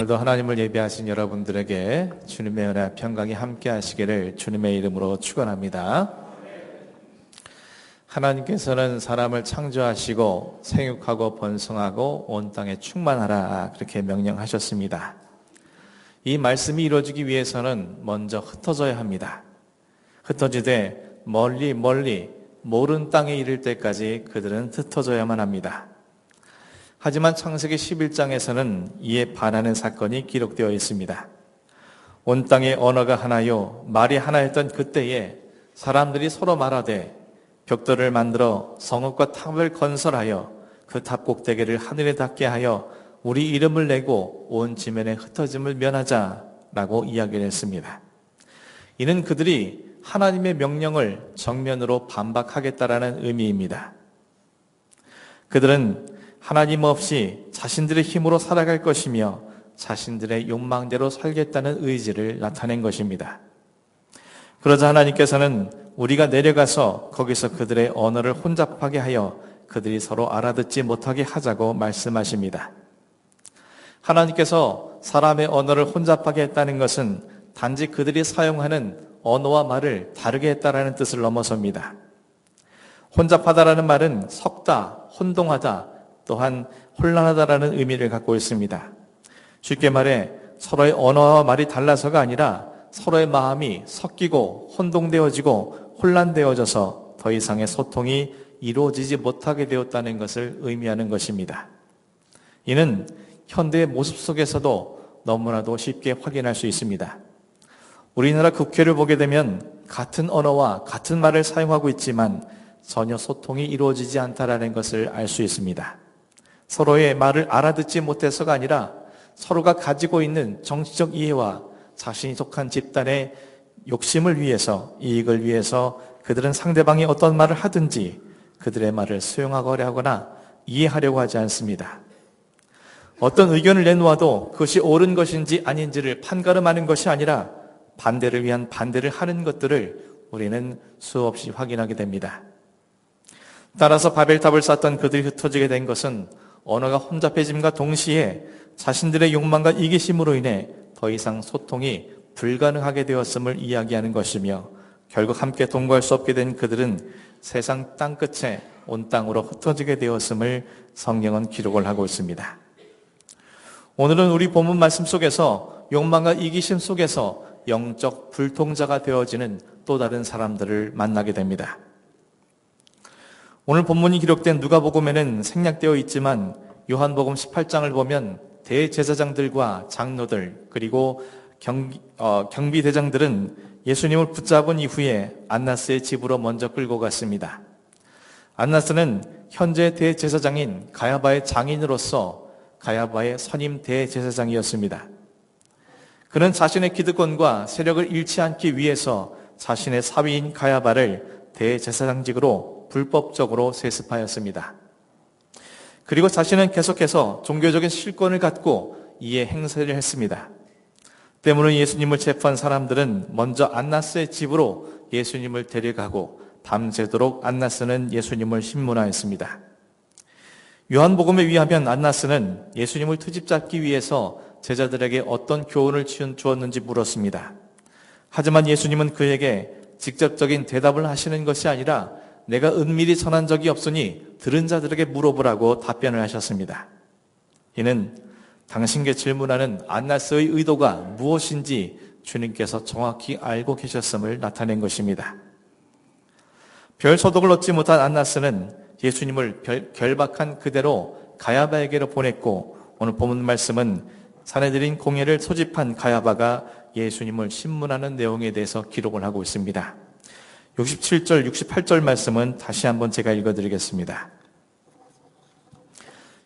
오늘도 하나님을 예배하신 여러분들에게 주님의 은혜 평강이 함께 하시기를 주님의 이름으로 축원합니다. 하나님께서는 사람을 창조하시고 생육하고 번성하고 온 땅에 충만하라 그렇게 명령하셨습니다. 이 말씀이 이루어지기 위해서는 먼저 흩어져야 합니다. 흩어지되 멀리 멀리 모른 땅에 이를 때까지 그들은 흩어져야만 합니다. 하지만 창세기 11장에서는 이에 반하는 사건이 기록되어 있습니다. 온 땅의 언어가 하나요, 말이 하나였던 그때에 사람들이 서로 말하되 벽돌을 만들어 성읍과 탑을 건설하여 그 탑 꼭대기를 하늘에 닿게 하여 우리 이름을 내고 온 지면에 흩어짐을 면하자라고 이야기를 했습니다. 이는 그들이 하나님의 명령을 정면으로 반박하겠다라는 의미입니다. 그들은 하나님 없이 자신들의 힘으로 살아갈 것이며 자신들의 욕망대로 살겠다는 의지를 나타낸 것입니다. 그러자 하나님께서는 우리가 내려가서 거기서 그들의 언어를 혼잡하게 하여 그들이 서로 알아듣지 못하게 하자고 말씀하십니다. 하나님께서 사람의 언어를 혼잡하게 했다는 것은 단지 그들이 사용하는 언어와 말을 다르게 했다라는 뜻을 넘어섭니다. 혼잡하다라는 말은 섞다, 혼동하다, 또한 혼란하다라는 의미를 갖고 있습니다. 쉽게 말해 서로의 언어와 말이 달라서가 아니라 서로의 마음이 섞이고 혼동되어지고 혼란되어져서 더 이상의 소통이 이루어지지 못하게 되었다는 것을 의미하는 것입니다. 이는 현대의 모습 속에서도 너무나도 쉽게 확인할 수 있습니다. 우리나라 국회를 보게 되면 같은 언어와 같은 말을 사용하고 있지만 전혀 소통이 이루어지지 않다라는 것을 알 수 있습니다. 서로의 말을 알아듣지 못해서가 아니라 서로가 가지고 있는 정치적 이해와 자신이 속한 집단의 욕심을 위해서 이익을 위해서 그들은 상대방이 어떤 말을 하든지 그들의 말을 수용하려 하거나 이해하려고 하지 않습니다. 어떤 의견을 내놓아도 그것이 옳은 것인지 아닌지를 판가름하는 것이 아니라 반대를 위한 반대를 하는 것들을 우리는 수없이 확인하게 됩니다. 따라서 바벨탑을 쌓던 그들이 흩어지게 된 것은 언어가 혼잡해짐과 동시에 자신들의 욕망과 이기심으로 인해 더 이상 소통이 불가능하게 되었음을 이야기하는 것이며 결국 함께 동거할 수 없게 된 그들은 세상 땅 끝에 온 땅으로 흩어지게 되었음을 성경은 기록을 하고 있습니다. 오늘은 우리 본문 말씀 속에서 욕망과 이기심 속에서 영적 불통자가 되어지는 또 다른 사람들을 만나게 됩니다. 오늘 본문이 기록된 누가복음에는 생략되어 있지만 요한복음 18장을 보면 대제사장들과 장로들 그리고 경, 어, 경비대장들은 예수님을 붙잡은 이후에 안나스의 집으로 먼저 끌고 갔습니다. 안나스는 현재 대제사장인 가야바의 장인으로서 가야바의 선임 대제사장이었습니다. 그는 자신의 기득권과 세력을 잃지 않기 위해서 자신의 사위인 가야바를 대제사장직으로 불법적으로 세습하였습니다. 그리고 자신은 계속해서 종교적인 실권을 갖고 이에 행세를 했습니다. 때문에 예수님을 체포한 사람들은 먼저 안나스의 집으로 예수님을 데려가고 밤새도록 안나스는 예수님을 신문하였습니다. 요한복음에 의하면 안나스는 예수님을 트집잡기 위해서 제자들에게 어떤 교훈을 주었는지 물었습니다. 하지만 예수님은 그에게 직접적인 대답을 하시는 것이 아니라 내가 은밀히 전한 적이 없으니 들은 자들에게 물어보라고 답변을 하셨습니다. 이는 당신께 질문하는 안나스의 의도가 무엇인지 주님께서 정확히 알고 계셨음을 나타낸 것입니다. 별 소독을 얻지 못한 안나스는 예수님을 결박한 그대로 가야바에게로 보냈고 오늘 본문 말씀은 사내들인 공예를 소집한 가야바가 예수님을 신문하는 내용에 대해서 기록을 하고 있습니다. 67절, 68절 말씀은 다시 한번 제가 읽어드리겠습니다.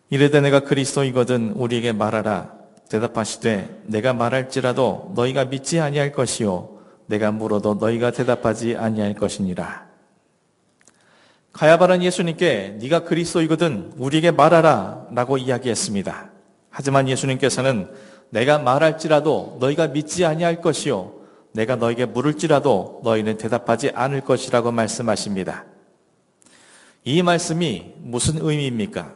이르되 내가 그리스도이거든 우리에게 말하라. 대답하시되 내가 말할지라도 너희가 믿지 아니할 것이요 내가 물어도 너희가 대답하지 아니할 것이니라. 가야바는 예수님께 네가 그리스도이거든 우리에게 말하라 라고 이야기했습니다. 하지만 예수님께서는 내가 말할지라도 너희가 믿지 아니할 것이요 내가 너에게 물을지라도 너희는 대답하지 않을 것이라고 말씀하십니다. 이 말씀이 무슨 의미입니까?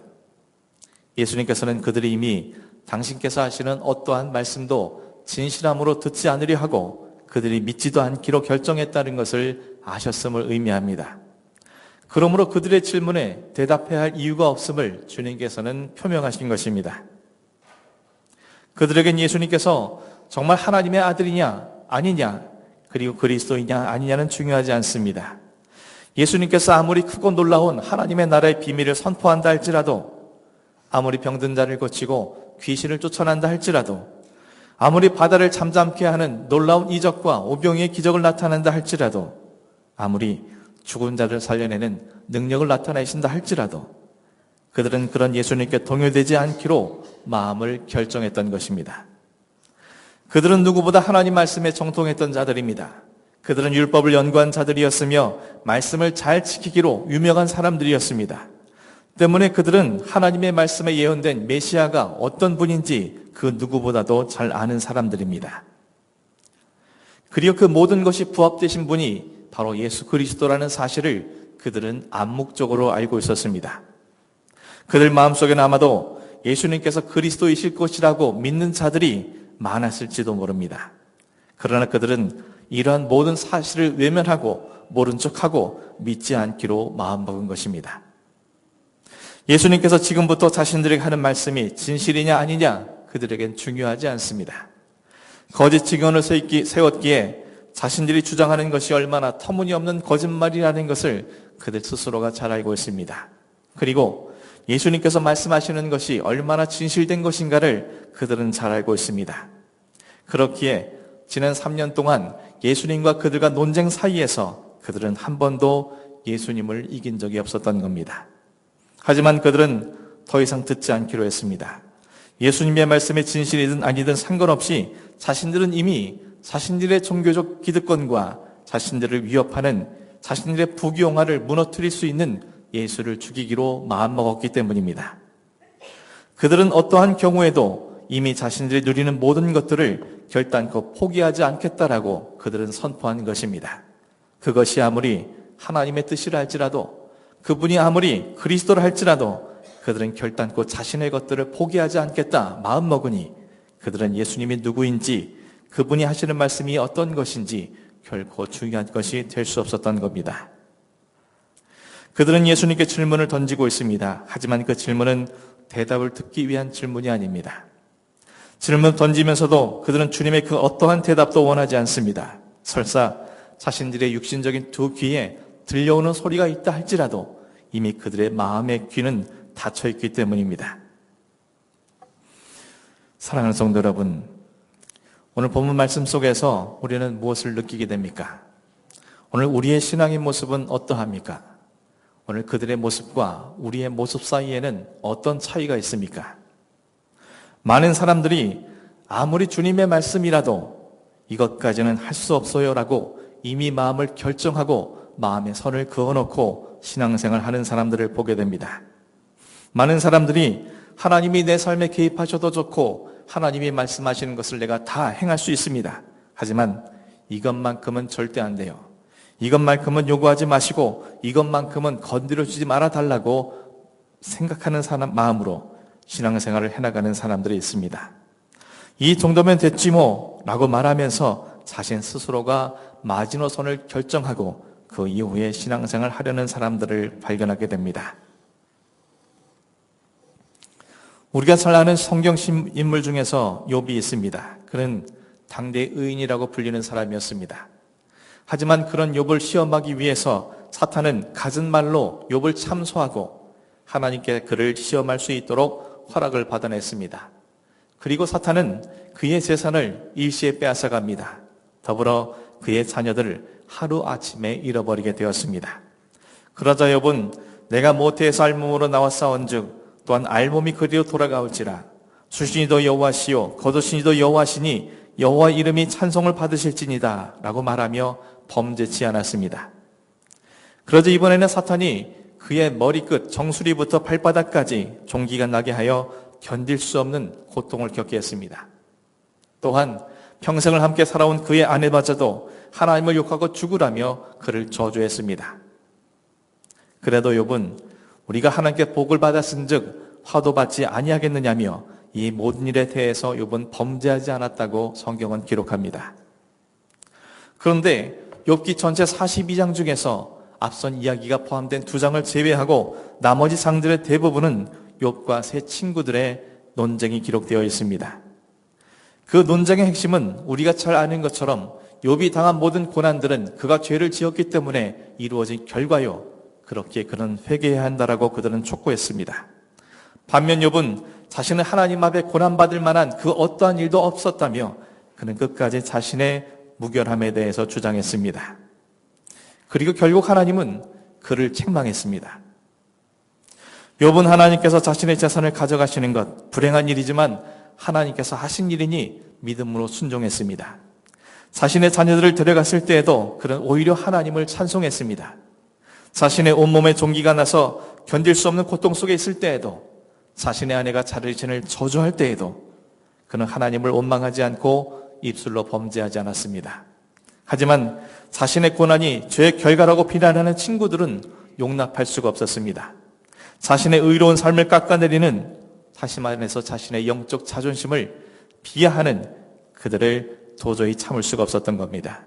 예수님께서는 그들이 이미 당신께서 하시는 어떠한 말씀도 진실함으로 듣지 않으려 하고 그들이 믿지도 않기로 결정했다는 것을 아셨음을 의미합니다. 그러므로 그들의 질문에 대답해야 할 이유가 없음을 주님께서는 표명하신 것입니다. 그들에겐 예수님께서 정말 하나님의 아들이냐 아니냐 그리고 그리스도이냐 아니냐는 중요하지 않습니다. 예수님께서 아무리 크고 놀라운 하나님의 나라의 비밀을 선포한다 할지라도 아무리 병든 자를 고치고 귀신을 쫓아난다 할지라도 아무리 바다를 잠잠케 하는 놀라운 이적과 오병이의 기적을 나타낸다 할지라도 아무리 죽은 자를 살려내는 능력을 나타내신다 할지라도 그들은 그런 예수님께 동요되지 않기로 마음을 결정했던 것입니다. 그들은 누구보다 하나님 말씀에 정통했던 자들입니다. 그들은 율법을 연구한 자들이었으며 말씀을 잘 지키기로 유명한 사람들이었습니다. 때문에 그들은 하나님의 말씀에 예언된 메시아가 어떤 분인지 그 누구보다도 잘 아는 사람들입니다. 그리고 그 모든 것이 부합되신 분이 바로 예수 그리스도라는 사실을 그들은 암묵적으로 알고 있었습니다. 그들 마음속에는 아마도 예수님께서 그리스도이실 것이라고 믿는 자들이 많았을지도 모릅니다. 그러나 그들은 이러한 모든 사실을 외면하고 모른 척하고 믿지 않기로 마음먹은 것입니다. 예수님께서 지금부터 자신들에게 하는 말씀이 진실이냐 아니냐 그들에겐 중요하지 않습니다. 거짓 증언을 세웠기에 자신들이 주장하는 것이 얼마나 터무니없는 거짓말이라는 것을 그들 스스로가 잘 알고 있습니다. 그리고 예수님께서 말씀하시는 것이 얼마나 진실된 것인가를 그들은 잘 알고 있습니다. 그렇기에 지난 3년 동안 예수님과 그들과 논쟁 사이에서 그들은 한 번도 예수님을 이긴 적이 없었던 겁니다. 하지만 그들은 더 이상 듣지 않기로 했습니다. 예수님의 말씀이 진실이든 아니든 상관없이 자신들은 이미 자신들의 종교적 기득권과 자신들을 위협하는 자신들의 부귀영화를 무너뜨릴 수 있는 예수를 죽이기로 마음먹었기 때문입니다. 그들은 어떠한 경우에도 이미 자신들이 누리는 모든 것들을 결단코 포기하지 않겠다라고 그들은 선포한 것입니다. 그것이 아무리 하나님의 뜻이라 할지라도 그분이 아무리 그리스도를 할지라도 그들은 결단코 자신의 것들을 포기하지 않겠다 마음먹으니 그들은 예수님이 누구인지 그분이 하시는 말씀이 어떤 것인지 결코 중요한 것이 될 수 없었던 겁니다. 그들은 예수님께 질문을 던지고 있습니다. 하지만 그 질문은 대답을 듣기 위한 질문이 아닙니다. 질문 던지면서도 그들은 주님의 그 어떠한 대답도 원하지 않습니다. 설사 자신들의 육신적인 두 귀에 들려오는 소리가 있다 할지라도 이미 그들의 마음의 귀는 닫혀 있기 때문입니다. 사랑하는 성도 여러분, 오늘 본문 말씀 속에서 우리는 무엇을 느끼게 됩니까? 오늘 우리의 신앙의 모습은 어떠합니까? 오늘 그들의 모습과 우리의 모습 사이에는 어떤 차이가 있습니까? 많은 사람들이 아무리 주님의 말씀이라도 이것까지는 할 수 없어요 라고 이미 마음을 결정하고 마음에 선을 그어놓고 신앙생활 하는 사람들을 보게 됩니다. 많은 사람들이 하나님이 내 삶에 개입하셔도 좋고 하나님이 말씀하시는 것을 내가 다 행할 수 있습니다. 하지만 이것만큼은 절대 안 돼요. 이것만큼은 요구하지 마시고 이것만큼은 건드려 주지 말아 달라고 생각하는 사람 마음으로 신앙생활을 해나가는 사람들이 있습니다. 이 정도면 됐지 뭐 라고 말하면서 자신 스스로가 마지노선을 결정하고 그 이후에 신앙생활 하려는 사람들을 발견하게 됩니다. 우리가 잘 아는 성경 인물 중에서 욥이 있습니다. 그는 당대 의인이라고 불리는 사람이었습니다. 하지만 그런 욥을 시험하기 위해서 사탄은 갖은 말로 욥을 참소하고 하나님께 그를 시험할 수 있도록 허락을 받아냈습니다. 그리고 사탄은 그의 재산을 일시에 빼앗아갑니다. 더불어 그의 자녀들을 하루아침에 잃어버리게 되었습니다. 그러자 욥은 내가 모태에서 알몸으로 싸운즉 또한 알몸이 그리로 돌아가올지라 수신이도 여호와시요 거두신이도 여호와시니 여호와 이름이 찬송을 받으실지니다 라고 말하며 범죄치 않았습니다. 그러자 이번에는 사탄이 그의 머리끝 정수리부터 발바닥까지 종기가 나게 하여 견딜 수 없는 고통을 겪게 했습니다. 또한 평생을 함께 살아온 그의 아내마저도 하나님을 욕하고 죽으라며 그를 저주했습니다. 그래도 욥은 우리가 하나님께 복을 받았은즉 화도 받지 아니하겠느냐며 이 모든 일에 대해서 욥은 범죄하지 않았다고 성경은 기록합니다. 그런데 욥기 전체 42장 중에서 앞선 이야기가 포함된 두 장을 제외하고 나머지 장들의 대부분은 욥과 세 친구들의 논쟁이 기록되어 있습니다. 그 논쟁의 핵심은 우리가 잘 아는 것처럼 욥이 당한 모든 고난들은 그가 죄를 지었기 때문에 이루어진 결과요. 그렇게 그는 회개해야 한다라고 그들은 촉구했습니다. 반면 욥은 자신은 하나님 앞에 고난받을 만한 그 어떠한 일도 없었다며 그는 끝까지 자신의 무결함에 대해서 주장했습니다. 그리고 결국 하나님은 그를 책망했습니다. 욥은 하나님께서 자신의 재산을 가져가시는 것 불행한 일이지만 하나님께서 하신 일이니 믿음으로 순종했습니다. 자신의 자녀들을 데려갔을 때에도 그는 오히려 하나님을 찬송했습니다. 자신의 온몸에 종기가 나서 견딜 수 없는 고통 속에 있을 때에도 자신의 아내가 자신을 저주할 때에도 그는 하나님을 원망하지 않고 입술로 범죄하지 않았습니다. 하지만 자신의 고난이 죄의 결과라고 비난하는 친구들은 용납할 수가 없었습니다. 자신의 의로운 삶을 깎아내리는 다시 말해서 자신의 영적 자존심을 비하하는 그들을 도저히 참을 수가 없었던 겁니다.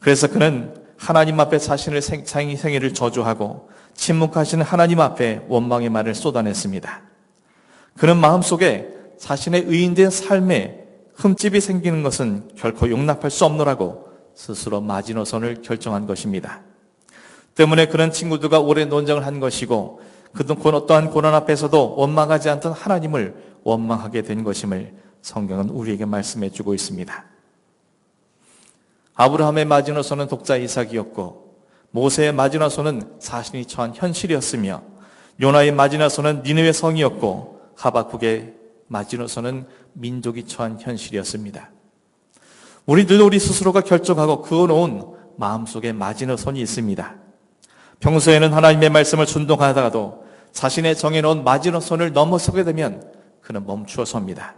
그래서 그는 하나님 앞에 자신의 생애를 저주하고 침묵하시는 하나님 앞에 원망의 말을 쏟아냈습니다. 그는 마음속에 자신의 의인된 삶에 흠집이 생기는 것은 결코 용납할 수 없노라고 스스로 마지노선을 결정한 것입니다. 때문에 그런 친구들과 오래 논쟁을 한 것이고 그동안 어떠한 고난 앞에서도 원망하지 않던 하나님을 원망하게 된 것임을 성경은 우리에게 말씀해 주고 있습니다. 아브라함의 마지노선은 독자 이삭이었고 모세의 마지노선은 자신이 처한 현실이었으며 요나의 마지노선은 니느웨 성이었고 하박국의 마지노선은 민족이 처한 현실이었습니다. 우리들도 우리 스스로가 결정하고 그어놓은 마음속에 마지노선이 있습니다. 평소에는 하나님의 말씀을 순종하다가도 자신의 정해놓은 마지노선을 넘어서게 되면 그는 멈추어 섭니다.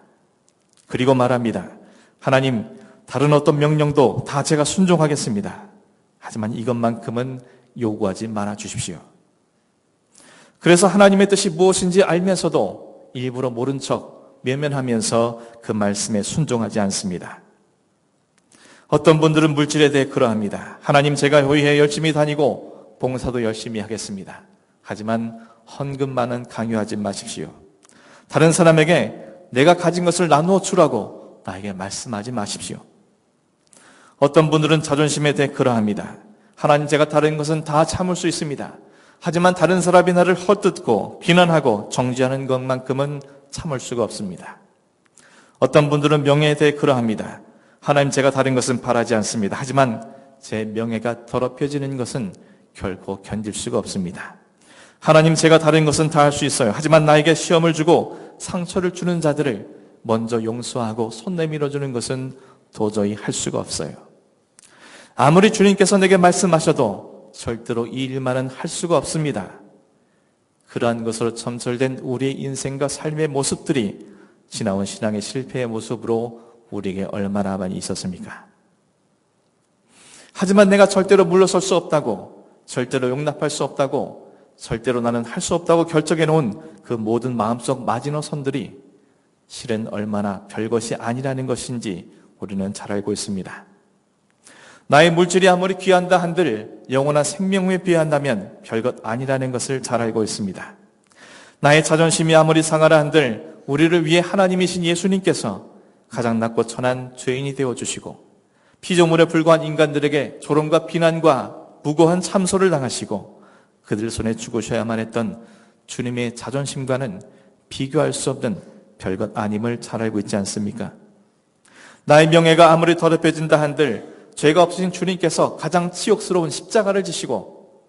그리고 말합니다. 하나님, 다른 어떤 명령도 다 제가 순종하겠습니다. 하지만 이것만큼은 요구하지 말아 주십시오. 그래서 하나님의 뜻이 무엇인지 알면서도 일부러 모른 척 외면하면서 그 말씀에 순종하지 않습니다. 어떤 분들은 물질에 대해 그러합니다. 하나님 제가 회의에 열심히 다니고 봉사도 열심히 하겠습니다. 하지만 헌금만은 강요하지 마십시오. 다른 사람에게 내가 가진 것을 나누어 주라고 나에게 말씀하지 마십시오. 어떤 분들은 자존심에 대해 그러합니다. 하나님 제가 다른 것은 다 참을 수 있습니다. 하지만 다른 사람이 나를 헛뜯고 비난하고 정지하는 것만큼은 참을 수가 없습니다. 어떤 분들은 명예에 대해 그러합니다. 하나님 제가 다른 것은 바라지 않습니다. 하지만 제 명예가 더럽혀지는 것은 결코 견딜 수가 없습니다. 하나님 제가 다른 것은 다 할 수 있어요. 하지만 나에게 시험을 주고 상처를 주는 자들을 먼저 용서하고 손 내밀어 주는 것은 도저히 할 수가 없어요. 아무리 주님께서 내게 말씀하셔도 절대로 이 일만은 할 수가 없습니다. 그러한 것으로 점철된 우리의 인생과 삶의 모습들이 지나온 신앙의 실패의 모습으로 우리에게 얼마나 많이 있었습니까? 하지만 내가 절대로 물러설 수 없다고, 절대로 용납할 수 없다고, 절대로 나는 할 수 없다고 결정해 놓은 그 모든 마음속 마지노선들이 실은 얼마나 별것이 아니라는 것인지 우리는 잘 알고 있습니다. 나의 물질이 아무리 귀한다 한들 영원한 생명에 비한다면 별것 아니라는 것을 잘 알고 있습니다. 나의 자존심이 아무리 상하라 한들 우리를 위해 하나님이신 예수님께서 가장 낮고 천한 죄인이 되어 주시고 피조물에 불과한 인간들에게 조롱과 비난과 무고한 참소를 당하시고 그들 손에 죽으셔야만 했던 주님의 자존심과는 비교할 수 없는 별것 아님을 잘 알고 있지 않습니까? 나의 명예가 아무리 더럽혀진다 한들 죄가 없으신 주님께서 가장 치욕스러운 십자가를 지시고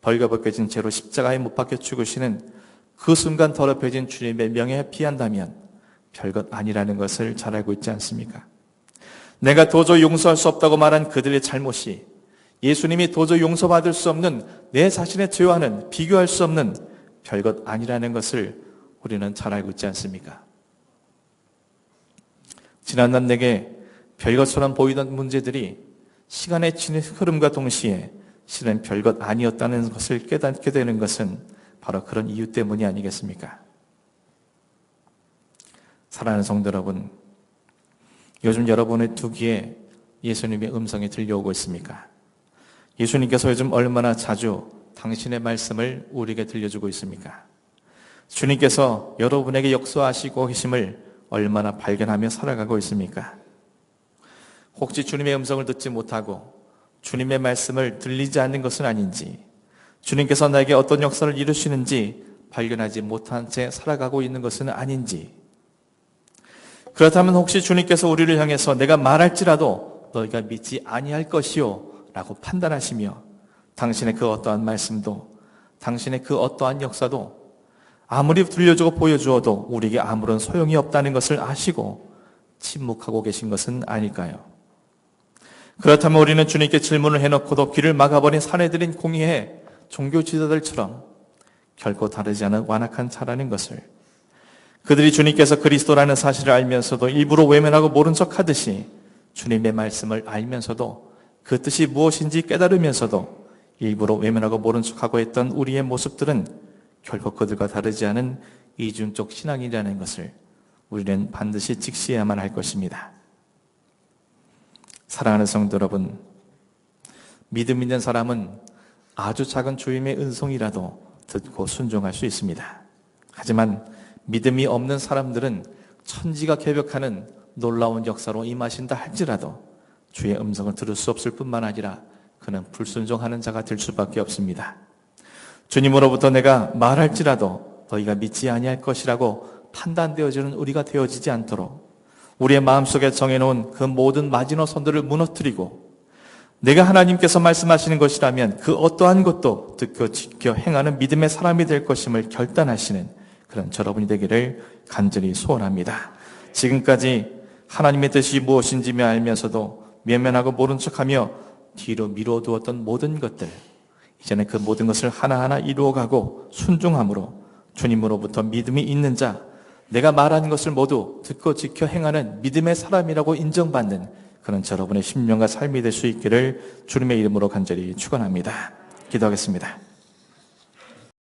벌거벗겨진 채로 십자가에 못 박혀 죽으시는 그 순간 더럽혀진 주님의 명예에 피한다면 별것 아니라는 것을 잘 알고 있지 않습니까? 내가 도저히 용서할 수 없다고 말한 그들의 잘못이 예수님이 도저히 용서받을 수 없는 내 자신의 죄와는 비교할 수 없는 별것 아니라는 것을 우리는 잘 알고 있지 않습니까? 지난날 내게 별것처럼 보이던 문제들이 시간의 흐름과 동시에 실은 별것 아니었다는 것을 깨닫게 되는 것은 바로 그런 이유 때문이 아니겠습니까? 사랑하는 성도 여러분, 요즘 여러분의 두 귀에 예수님의 음성이 들려오고 있습니까? 예수님께서 요즘 얼마나 자주 당신의 말씀을 우리에게 들려주고 있습니까? 주님께서 여러분에게 역사하시고 계심을 얼마나 발견하며 살아가고 있습니까? 혹시 주님의 음성을 듣지 못하고 주님의 말씀을 들리지 않는 것은 아닌지, 주님께서 나에게 어떤 역사를 이루시는지 발견하지 못한 채 살아가고 있는 것은 아닌지, 그렇다면 혹시 주님께서 우리를 향해서 내가 말할지라도 너희가 믿지 아니할 것이요 라고 판단하시며 당신의 그 어떠한 말씀도 당신의 그 어떠한 역사도 아무리 들려주고 보여주어도 우리에게 아무런 소용이 없다는 것을 아시고 침묵하고 계신 것은 아닐까요? 그렇다면 우리는 주님께 질문을 해놓고도 귀를 막아버린 사내들인 공의의 종교 지도들처럼 결코 다르지 않은 완악한 차라는 것을 그들이 주님께서 그리스도라는 사실을 알면서도 일부러 외면하고 모른 척 하듯이 주님의 말씀을 알면서도 그 뜻이 무엇인지 깨달으면서도 일부러 외면하고 모른 척하고 했던 우리의 모습들은 결코 그들과 다르지 않은 이중적 신앙이라는 것을 우리는 반드시 직시해야만 할 것입니다. 사랑하는 성도 여러분, 믿음 있는 사람은 아주 작은 주임의 은송이라도 듣고 순종할 수 있습니다. 하지만 믿음이 없는 사람들은 천지가 개벽하는 놀라운 역사로 임하신다 할지라도 주의 음성을 들을 수 없을 뿐만 아니라 그는 불순종하는 자가 될 수밖에 없습니다. 주님으로부터 내가 말할지라도 너희가 믿지 아니할 것이라고 판단되어지는 우리가 되어지지 않도록 우리의 마음속에 정해놓은 그 모든 마지노선들을 무너뜨리고 내가 하나님께서 말씀하시는 것이라면 그 어떠한 것도 듣고 지켜 행하는 믿음의 사람이 될 것임을 결단하시는 그런 여러분이 되기를 간절히 소원합니다. 지금까지 하나님의 뜻이 무엇인지며 알면서도 면면하고 모른 척하며 뒤로 미뤄두었던 모든 것들 이제는 그 모든 것을 하나하나 이루어가고 순종함으로 주님으로부터 믿음이 있는 자 내가 말하는 것을 모두 듣고 지켜 행하는 믿음의 사람이라고 인정받는 그런 여러분의 심령과 삶이 될 수 있기를 주님의 이름으로 간절히 축원합니다. 기도하겠습니다.